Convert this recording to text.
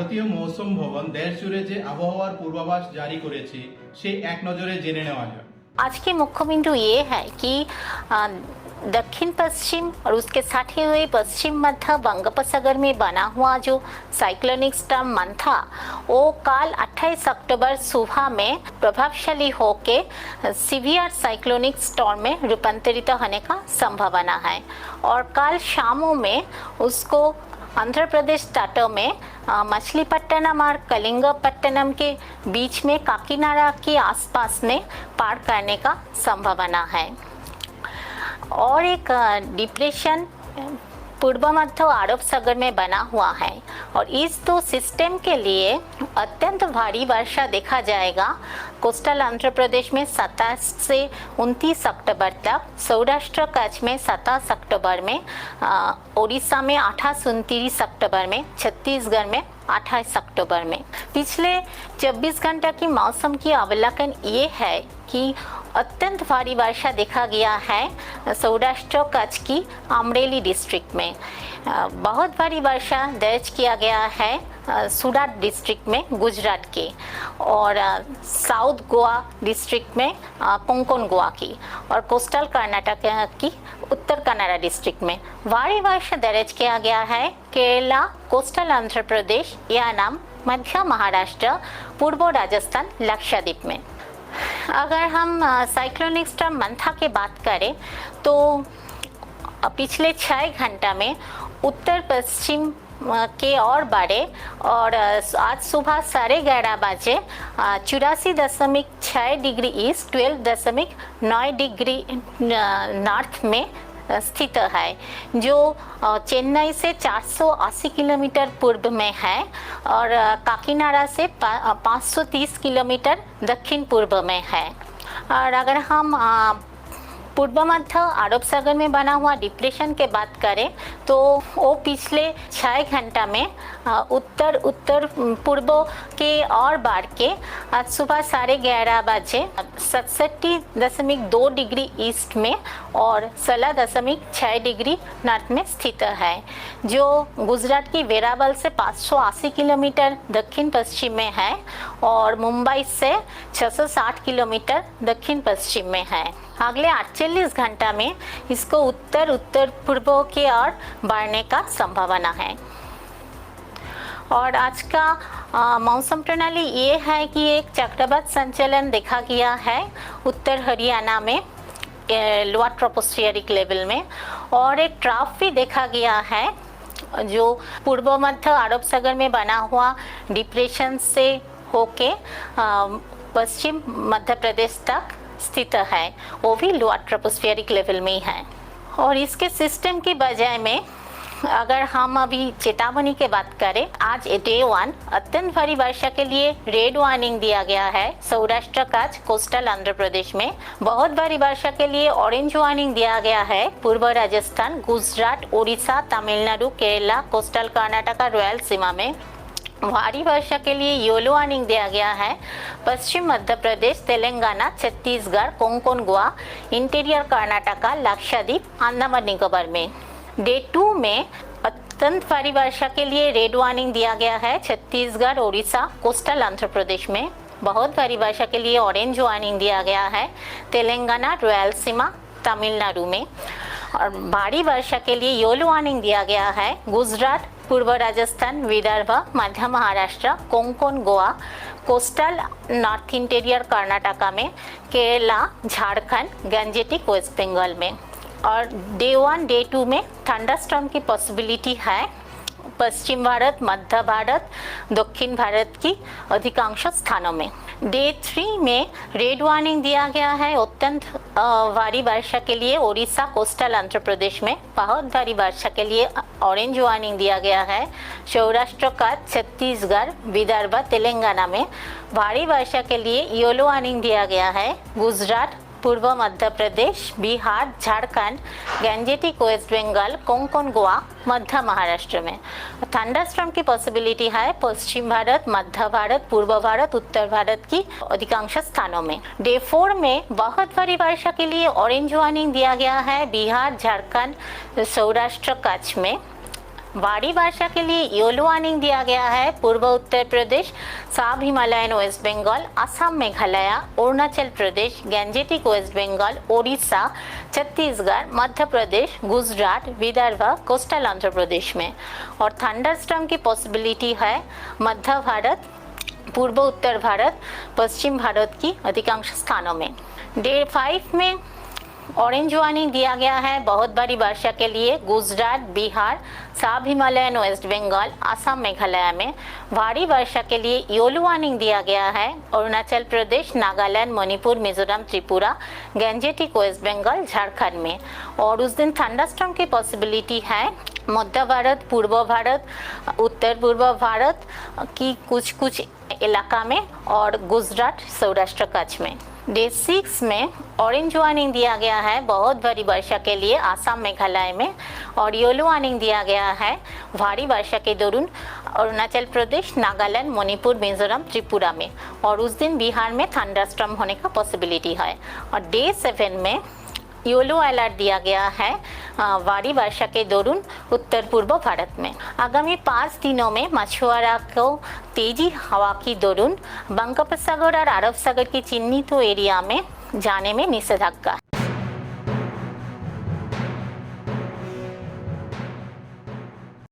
ভারতীয় মৌসুম ভবন দেশ জুড়ে যে আবহাওয়ার পূর্বাভাস জারি করেছে সেই এক নজরে জেনে নেওয়া যাক आज की मुख्य बिंदु ये है कि अ, दक्षिण पश्चिम और उसके साथे हुए पश्चिम मध्य बंगोपसागर में बना हुआ जो साइक्लोनिक स्टॉर्म मंथा वो कल 28 अक्टूबर सुबह में प्रभावशाली होके सीवियर साइक्लोनिक स्टॉर्म में रूपांतरित होने का संभावना है और कल शामों में उसको आंध्र प्रदेश तटों में मछलीपट्टनम और कलिंगपट्टनम के बीच में काकीनाडा के आसपास में पार करने का संभावना है। और एक डिप्रेशन पूर्व मध्य अरब सागर में बना हुआ है और इस दो सिस्टम के लिए अत्यंत भारी वर्षा देखा जाएगा। कोस्टल आंध्र प्रदेश में 27 से 29 अक्टूबर तक, सौराष्ट्र कच्छ में 27 अक्टूबर में उड़ीसा में 28 उनतीस अक्टूबर में, छत्तीसगढ़ में 28 अक्टूबर में। पिछले 24 घंटा की मौसम की अवलोकन ये है कि अत्यंत भारी वर्षा देखा गया है सौराष्ट्र कच्छ की अमरेली डिस्ट्रिक्ट में। अ, बहुत भारी वर्षा दर्ज किया गया है अ, सूरत डिस्ट्रिक्ट में गुजरात के और अ, साउथ गोवा डिस्ट्रिक्ट में अ, कोंकण गोवा की और कोस्टल कर्नाटक की उत्तर कन्नड़ा डिस्ट्रिक्ट में। भारी वर्षा दर्ज किया गया है केरला कोस्टल आंध्र प्रदेश यानाम मध्य महाराष्ट्र पूर्व राजस्थान लक्षद्वीप में। अगर हम साइक्लोनिक स्टॉर्म मंथा की बात करें तो पिछले छः घंटा में उत्तर पश्चिम के और बढ़े और आज सुबह साढ़े ग्यारह बजे चौरासी दशमिक छः डिग्री ईस्ट ट्वेल्व दशमिक नौ डिग्री नॉर्थ में स्थित है जो चेन्नई से 480 किलोमीटर पूर्व में है और काकीनाडा से पा- अ, 530 किलोमीटर दक्षिण पूर्व में है। और अगर हम पूर्व मध्य अरब सागर में बना हुआ डिप्रेशन के बात करें तो वो पिछले छः घंटा में उत्तर उत्तर पूर्व के और बाढ़ के आज सुबह साढ़े ग्यारह बजे, सतसठी दशमिक दो डिग्री ईस्ट में और सोलह दशमिक छः डिग्री नॉर्थ में स्थित है, जो गुजरात की वेरावल से 580 किलोमीटर दक्षिण पश्चिम में है और मुंबई से 660 किलोमीटर दक्षिण पश्चिम में है। अगले 48 घंटा में इसको उत्तर उत्तर पूर्व की ओर बढ़ने का संभावना है। और आज का मौसम प्रणाली ये है कि एक चक्रवात संचलन देखा गया है उत्तर हरियाणा में लोअर ट्रोपोस्फियरिक लेवल में। और एक ट्राफ भी देखा गया है, जो पूर्व मध्य अरब सागर में बना हुआ डिप्रेशन से होके पश्चिम मध्य प्रदेश तक स्थित है, वो भी लोअर ट्रोपोस्फियरिक लेवल में ही। और इसके सिस्टम की बजाय में, अगर हम अभी चेतावनी की बात करें, आज डे वन अत्यंत भारी वर्षा के लिए रेड वार्निंग दिया गया है। सौराष्ट्र कच्छ कोस्टल आंध्र प्रदेश में बहुत भारी वर्षा के लिए ऑरेंज वार्निंग दिया गया है। पूर्व राजस्थान, गुजरात उड़ीसा तमिलनाडु, केरला कोस्टल कर्नाटका रॉयल सीमा में। भारी वर्षा के लिए येलो वार्निंग दिया गया है। पश्चिम मध्य प्रदेश, तेलंगाना, छत्तीसगढ़, कोंकण, गोवा, इंटीरियर कर्नाटका, लक्षद्वीप अंडमान निकोबार में। डे टू में अत्यंत भारी वर्षा के लिए रेड वार्निंग दिया गया है। छत्तीसगढ़ उड़ीसा कोस्टल, आंध्र प्रदेश में बहुत भारी वर्षा के लिए ऑरेंज वार्निंग दिया गया है। तेलंगाना, रॉयल सीमा, तमिलनाडु में। और भारी वर्षा के लिए येलो वार्निंग दिया गया है। गुजरात पूर्व Rajasthan, Vidarbha, Madhya Maharashtra, Konkan, Goa, coastal, north interior Karnataka में, केरला, झारखंड, गंजेटिक वेस्ट बंगाल में। और डे वन, डे टू में थंडरस्टॉर्म की पॉसिबिलिटी है। पश्चिम भारत, मध्य भारत, दक्षिण भारत की अधिकांश स्थानों में। डे थ्री में रेड वार्निंग दिया गया है। अत्यंत भारी वर्षा के लिए उड़ीसा कोस्टल आंध्र प्रदेश में बहुत भारी वर्षा के लिए ऑरेंज वार्निंग दिया गया है। सौराष्ट्र का छत्तीसगढ़, विदर्भ, तेलंगाना में भारी वर्षा के लिए येलो वार्निंग दिया गया है। गुजरात पूर्व मध्य प्रदेश बिहार झारखंड गंजेटिक वेस्ट बंगाल कोंकण गोवा मध्य महाराष्ट्र में थंडरस्टॉर्म की पॉसिबिलिटी है पश्चिम भारत मध्य भारत पूर्व भारत उत्तर भारत की अधिकांश स्थानों में डे फोर में बहुत भारी वर्षा के लिए ऑरेंज वार्निंग दिया गया है बिहार झारखंड सौराष्ट्र कच्छ में भारी वर्षा के लिए योलो वार्निंग दिया गया है। पूर्व Uttar Pradesh sub Himalayan West Bengal, Assam, Meghalaya, Arunachal Pradesh gangetic West Bengal, Odisha, Chhattisgarh, Madhya Pradesh, Gujarat, Vidarbha, coastal Andhra Pradesh में। और थंडरस्टॉर्म की पॉसिबिलिटी है मध्य भारत, पूर्व उत्तर भारत, पश्चिम भारत की अधिकांश स्थानों में। डे फाइव में ऑरेंज वार्निंग दिया गया है। बहुत भारी वर्षा के लिए Gujarat, Bihar sub Himalayan West Bengal Assam Meghalaya में भारी वर्षा के लिए योलो वार्निंग दिया गया है। अरुणाचल प्रदेश, नागालैंड, मणिपुर, मिजोरम, त्रिपुरा गंजेटिक वेस्ट बंगाल, झारखंड में। और उस दिन थंडरस्टॉर्म की पॉसिबिलिटी है। मध्य भारत, पूर्व भारत, उत्तर पूर्व भारत की कुछ कुछ इलाका में और गुजरात, सौराष्ट्र कच्छ में। डे सिक्स में ऑरेंज वार्निंग दिया गया है। बहुत भारी वर्षा के लिए आसाम मेघालय में और येलो वार्निंग दिया गया है। भारी वर्षा के दौरान अरुणाचल प्रदेश, नागालैंड, मणिपुर, मिजोरम, त्रिपुरा में। और उस दिन बिहार में थंडरस्टॉर्म होने का पॉसिबिलिटी है। और डे सेवन में योलो अलर्ट दिया गया है अ, भारी वर्षा के दौरान उत्तर पूर्व भारत में आगामी पाँच दिनों में मछुआरा को तेज़ी हवा की दौरान बंगोपसागर और अरब सागर के चिन्हित एरिया में जाने में निषेधाज्ञा